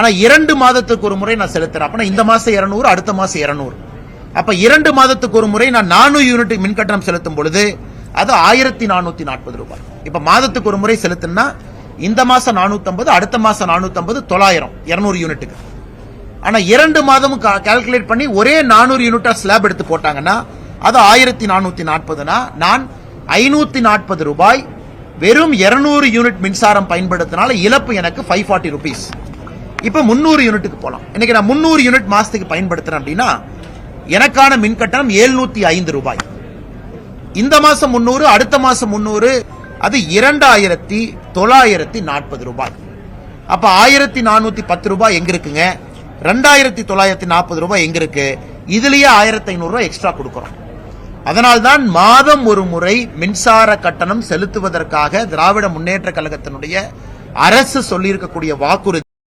ஆனா இரண்டு மாதத்துக்கு ஒரு முறை நான் செலுத்துறேன். அப்ப இந்த மாசம் இருநூறு அடுத்த மாசம் இருநூறு. அப்ப இரண்டு மாதத்துக்கு ஒரு முறை நான் நானூறு யூனிட் மின் கட்டணம் செலுத்தும் பொழுது அது ஆயிரத்தி நானூத்தி நாற்பது ரூபாய். இப்ப மாதத்துக்கு ஒரு முறை செலுத்தினா இந்த மாசம் நானூத்தி அடுத்த மாசம் நானூத்தி தொள்ளாயிரம் இருநூறு யூனிட்டுக்கு. ஆனா இரண்டு மாதமும் கால்குலேட் பண்ணி ஒரே நானூறு யூனிட்டா ஸ்லாப் எடுத்து போட்டாங்கன்னா அது ஆயிரத்தி நானூத்தி நாற்பதுனா நான் ஐநூத்தி நாற்பது ரூபாய் வெறும் 200 யூனிட் மின்சாரம் பயன்படுத்தினால இழப்பு எனக்கு ஃபைவ் ஃபார்ட்டி ருபீஸ் இப்போ முந்நூறு யூனிட்டுக்கு போகலாம் இன்னைக்கு நான் முந்நூறு யூனிட் மாசத்துக்கு பயன்படுத்துறேன் அப்படின்னா எனக்கான மின் கட்டணம் எழுநூத்தி ஐந்து ரூபாய். இந்த மாசம் முந்நூறு அடுத்த மாசம் முந்நூறு அது இரண்டாயிரத்தி தொள்ளாயிரத்தி நாற்பது ரூபாய். அப்ப ஆயிரத்தி நானூத்தி பத்து ரூபாய் எங்க இருக்குங்க? ரெண்டாயிரத்தி தொள்ளாயிரத்தி நாற்பது ரூபாய் எங்க இருக்கு? இதுலயே ஆயிரத்தி ஐநூறு ரூபாய் எக்ஸ்ட்ரா அதனால் அதனால்தான் மாதம் ஒரு முறை மின்சார கட்டணம் செலுத்துவதற்காக திராவிட முன்னேற்ற கழகத்தினுடைய அரசு சொல்லியிருக்கக்கூடிய வாக்குறுதி